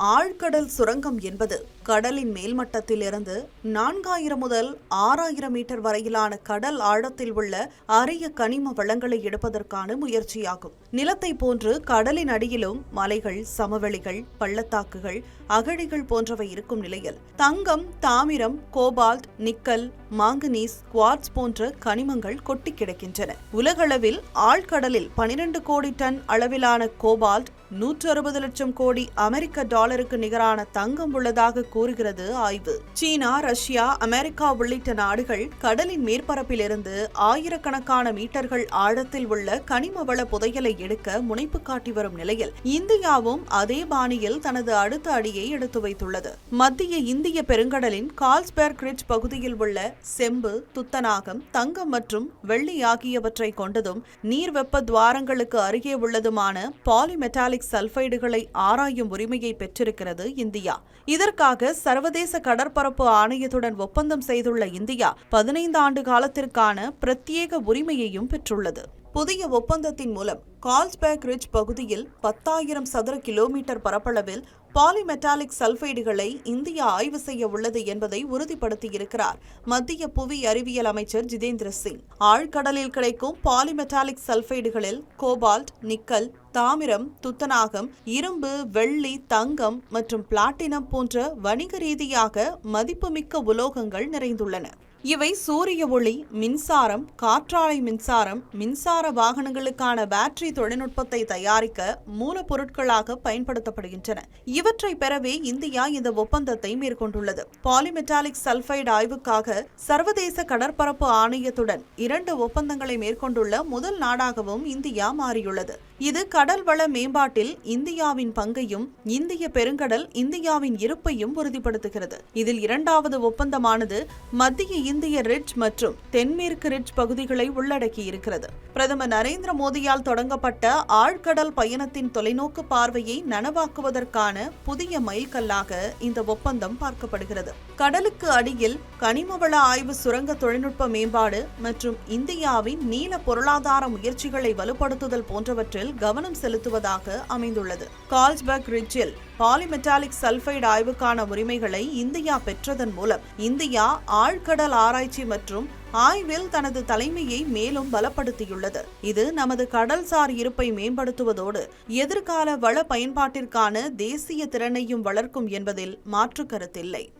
ஆழ்கடல் சுரங்கம் என்பது கடலின் மேல்மட்டத்திலிருந்து நான்காயிரம் முதல் ஆறாயிரம் மீட்டர் வரையிலான கடல் ஆழத்தில் உள்ள அரிய கனிம வளங்களை எடுப்பதற்கான முயற்சியாகும். நிலத்தை போன்று கடலின் அடியிலும் மலைகள் சமவெளிகள் பள்ளத்தாக்குகள் அகழிகள் போன்றவை இருக்கும் நிலையில் தங்கம் தாமிரம் கோபால்ட் நிக்கல் மாங்கனீஸ் குவார்ட்ஸ் போன்ற கனிமங்கள் கொட்டி கிடக்கின்றன. உலகளவில் ஆழ்கடலில் பனிரெண்டு கோடி டன் அளவிலான கோபால்ட் நூற்று அறுபது லட்சம் கோடி அமெரிக்க டாலருக்கு நிகரான தங்கம் உள்ளதாக கூறுகிறது ஆய்வு. சீனா ரஷ்யா அமெரிக்கா உள்ளிட்ட நாடுகள் கடலின் மேற்பரப்பிலிருந்து ஆயிரக்கணக்கான மீட்டர்கள் ஆழத்தில் உள்ள கனிம வள புதையலை எடுக்க முனைப்பு காட்டி வரும் நிலையில் இந்தியாவும் அதே பாணியில் தனது அடுத்த அடியை எடுத்து வைத்துள்ளது. மத்திய இந்திய பெருங்கடலின் கால்ஸ்பேர்க் ரிட்ஜ் பகுதியில் உள்ள செம்பு துத்தநாகம் தங்கம் மற்றும் வெள்ளி ஆகியவற்றை கொண்டதும் நீர் வெப்ப துவாரங்களுக்கு அருகே உள்ளதுமான பாலிமெட்டாலிக் சல்பைடுகளை ஆராயும் உரிமையை பெற்றிருக்கிறது இந்தியா. இதற்காக சர்வதேச கடற்பரப்பு ஆணையத்துடன் ஒப்பந்தம் செய்துள்ள இந்தியா பதினைந்து ஆண்டு காலத்திற்கான பிரத்யேக உரிமையையும் பெற்றுள்ளது. புதிய ஒப்பந்தத்தின் மூலம் கால்ஸ்பேக் ரிட்ஜ் பகுதியில் பத்தாயிரம் சதுர கிலோமீட்டர் பரப்பளவில் பாலிமெட்டாலிக் சல்பைடுகளை இந்தியா ஆய்வு செய்ய உள்ளது என்பதை உறுதிப்படுத்தியிருக்கிறார். மத்திய புவி அறிவியல் அமைச்சர் ஜிதேந்திர சிங். ஆழ்கடலில் கிடைக்கும் பாலிமெட்டாலிக் சல்ஃபைடுகளில் கோபால்ட் நிக்கல் தாமிரம் துத்தநாகம் இரும்பு வெள்ளி தங்கம் மற்றும் பிளாட்டினம் போன்ற வணிக ரீதியாக மதிப்புமிக்க உலோகங்கள் நிறைந்துள்ளன. இவை சூரிய ஒளி மின்சாரம் காற்றாலை மின்சாரம் மின்சார வாகனங்களுக்கான பேட்டரி தொழில்நுட்பத்தை தயாரிக்க மூலப்பொருட்களாக பயன்படுத்தப்படுகின்றன. இவற்றை பெறவே இந்தியா இந்த ஒப்பந்தத்தை மேற்கொண்டுள்ளது. பாலிமெட்டாலிக் சல்பைடு ஆய்வுக்காக சர்வதேச கடற்பரப்பு ஆணையத்துடன் இரண்டு ஒப்பந்தங்களை மேற்கொண்டுள்ள முதல் நாடாகவும் இந்தியா மாறியுள்ளது. இது கடல் வள மேம்பாட்டில் இந்தியாவின் பங்கையும் இந்திய பெருங்கடல் இந்தியாவின் இருப்பையும் உறுதிப்படுத்துகிறது. இதில் இரண்டாவது ஒப்பந்தமானது மத்திய இந்திய ரிட்ஜ் மற்றும் தென்மேற்கு ரிட்ஜ் பகுதிகளை உள்ளடக்கியிருக்கிறது. பிரதமர் நரேந்திர மோடியால் தொடங்கப்பட்ட ஆழ்கடல் பயணத்தின் தொலைநோக்கு பார்வையை நனவாக்குவதற்கான புதிய மைல்கல்லாக இந்த ஒப்பந்தம் பார்க்கப்படுகிறது. கடலுக்கு அடியில் கனிமவள ஆய்வு சுரங்க தொழில்நுட்ப மேம்பாடு மற்றும் இந்தியாவின் நீல பொருளாதார முயற்சிகளை வலுப்படுத்துதல் போன்றவற்றில் கவனம் செலுத்துவதாக அமைந்துள்ளது. கால்ஸ்பர்க் ரிட்ஜில் பாலிமெட்டாலிக் சல்பைடு ஆய்வுக்கான உரிமைகளை இந்தியா பெற்றதன் மூலம் இந்தியா ஆழ்கடல் ஆராய்ச்சி மற்றும் ஆய்வில் தனது தலைமையை மேலும் பலப்படுத்தியுள்ளது. இது நமது கடல்சார் இருப்பை மேம்படுத்துவதோடு எதிர்கால வள பயன்பாட்டிற்கான தேசிய திறனையும் வளர்க்கும் என்பதில் மாற்று கருத்தில்லை.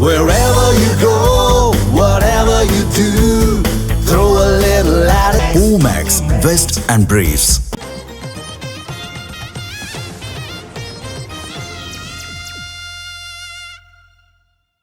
Wherever you go, whatever you do, Omax vests and Briefs.